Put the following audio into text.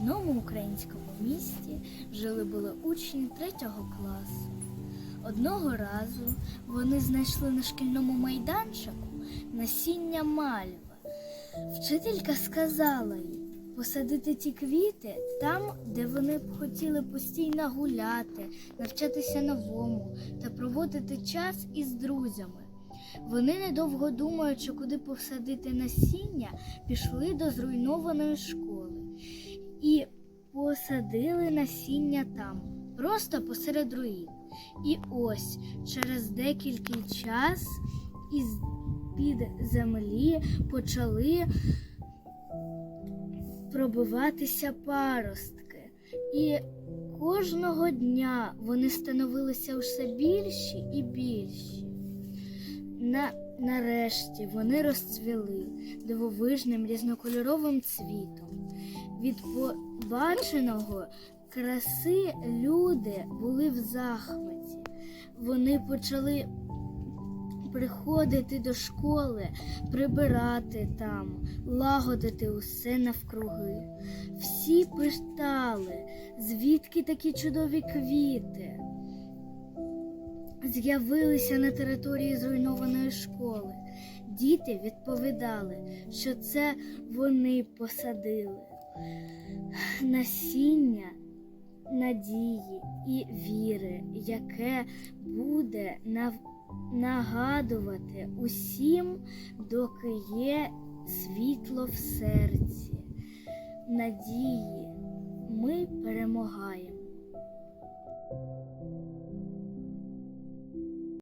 одному українському місті жили були учні третього класу. Одного разу вони знайшли на шкільному майданчику насіння мальви. Вчителька сказала їм посадити ті квіти там, де вони б хотіли постійно гуляти, навчатися новому та проводити час із друзями. Вони, недовго думаючи, куди посадити насіння, пішли до зруйнованої школи і посадили насіння там, просто посеред руїн. І ось через декілька час із під землі почали пробиватися паростки. І кожного дня вони становилися все більші і більші. На, нарешті вони розцвіли дивовижним різнокольоровим цвітом. Від побаченого краси люди були в захваті. Вони почали приходити до школи, прибирати там, лагодити усе навкруги. Всі питали, звідки такі чудові квіти. З'явилися на території зруйнованої школи. Діти відповідали, що це вони посадили насіння надії і віри, яке буде нагадувати усім, доки є світло в серці. Надії ми перемагаємо.